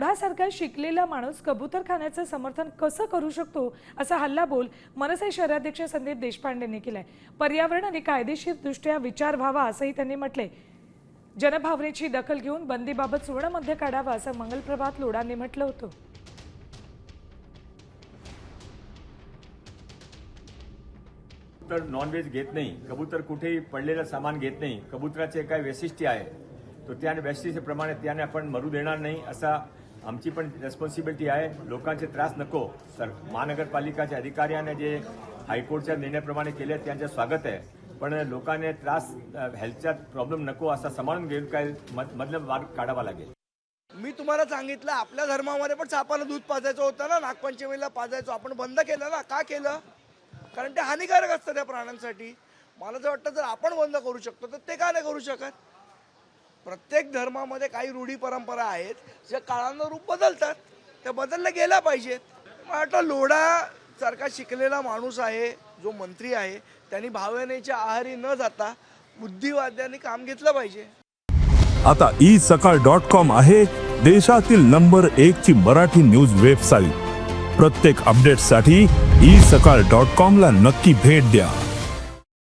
लोढासारखा शिकलेला माणूस कबूतर खाण्याचं समर्थन कसं करू शकतो असा हल्लाबोल मनसे शहराध्यक्ष संदीप देशपांडेंनी केलाय. पर्यावरण आणि कायदेशीरदृष्ट्या विचार व्हावा असंही त्यांनी म्हटलंय. जनभावनेची दखल घेऊन बंदीबाबत सुवर्णमध्य काढावा असं मंगलप्रभात लोडांनी म्हटलं होतं. कबूतर नॉनव्हेज घेत नाही. कबूतर कुठेही पडलेलं सामान घेत नाही. कबुतराचे काय वैशिष्ट्य आहे? तो त्या वैशिष्ट्यप्रमाणे त्याने आपण मरू देणार नाही असा आमची पण रेस्पॉन्सिबिलिटी आहे. लोकांचे त्रास नको. सर महानगरपालिकाच्या अधिकाऱ्याने जे हायकोर्टच्या निर्णयाप्रमाणे केले त्यांचे स्वागत आहे. पण लोकांनी त्रास हेल्थचा प्रॉब्लेम नको असा समानून घेऊन काय मध- मधलं मार्ग काढावा लागेल. मी तुम्हाला सांगितलं आपल्या धर्मामध्ये पण सापाला दूध पाजायचं होतं ना नागपंचमीला पाजायचो. आपण बंद केलं ना? का केलं? कारण ते हानिकारक असतं त्या प्राण्यांसाठी. मला जर वाटतं जर आपण बंद करू शकतो तर ते का नाही करू शकत? प्रत्येक धर्मामध्ये काही रूढी परंपरा आहेत ज्या काळानुरूप बदलतात. त्या बदलल्या गेल्या पाहिजेत. मला वाटतं लोढा सारखा शिकलेला माणूस आहे जो मंत्री आहे त्यांनी भावनेच्या आहारी न जाता बुद्धिवाद्यांनी काम घेतलं पाहिजे. आता ई सकाळ डॉट कॉम आहे देशातील नंबर एक ची मराठी न्यूज वेबसाईट. प्रत्येक अपडेटसाठी ई सकाळ डॉट कॉम ला नक्की भेट द्या.